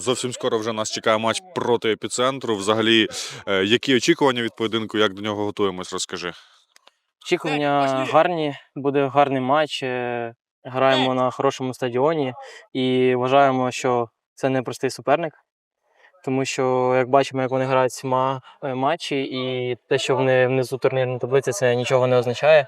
Зовсім скоро вже нас чекає матч проти епіцентру. Взагалі, е, які очікування від поєдинку, як до нього готуємось, розкажи. Очікування гарні, буде гарний матч. е, Граємо на хорошому стадіоні і вважаємо, що це не простий суперник. Тому що, як бачимо, як вони грають е, матчі, і те, що вони внизу турнірної таблиці, це нічого не означає.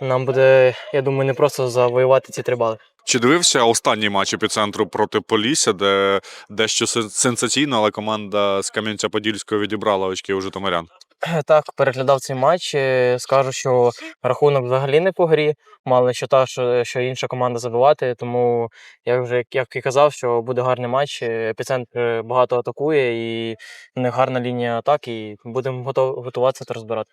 Нам буде, я думаю, не просто завоювати ці три бали. Чи дивився останній матч епіцентру проти Полісся, де дещо сен- сенсаційно, але команда з Кам'янця-Подільського відібрала очки у Житомирян? Е, Так, переглядав цей матч. Скажу, що рахунок взагалі не по грі. Мали що та, що, що інша команда забивати. Тому я вже як- і казав, що буде гарний матч. Епіцентр багато атакує і в них гарна лінія атаки. І будемо готов, готуватися та розбирати.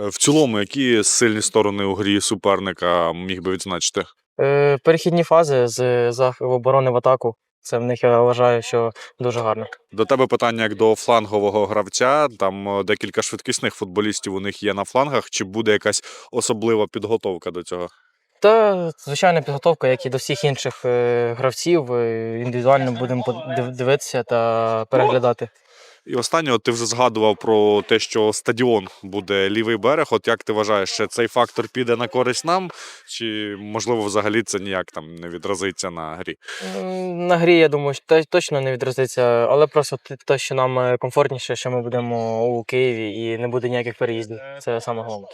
Е, В цілому, які сильні сторони у грі суперника міг би відзначити? Е, Перехідні фази з оборони в атаку. Це в них я вважаю, що дуже гарно. До тебе питання як до флангового гравця. Там е, декілька швидкісних футболістів у них є на флангах. Чи буде якась особлива підготовка до цього? Та звичайна підготовка, як і до всіх інших е, гравців. Індивідуально будемо дивитися та переглядати. І останнє, от ти вже згадував про те, що стадіон буде лівий берег. От як ти вважаєш, що цей фактор піде на користь нам, чи можливо взагалі це ніяк там не відразиться на грі? На грі, я думаю, точно не відразиться, але просто те- те, що нам е, комфортніше, що ми будемо у Києві і не буде ніяких переїздів. Це саме головне.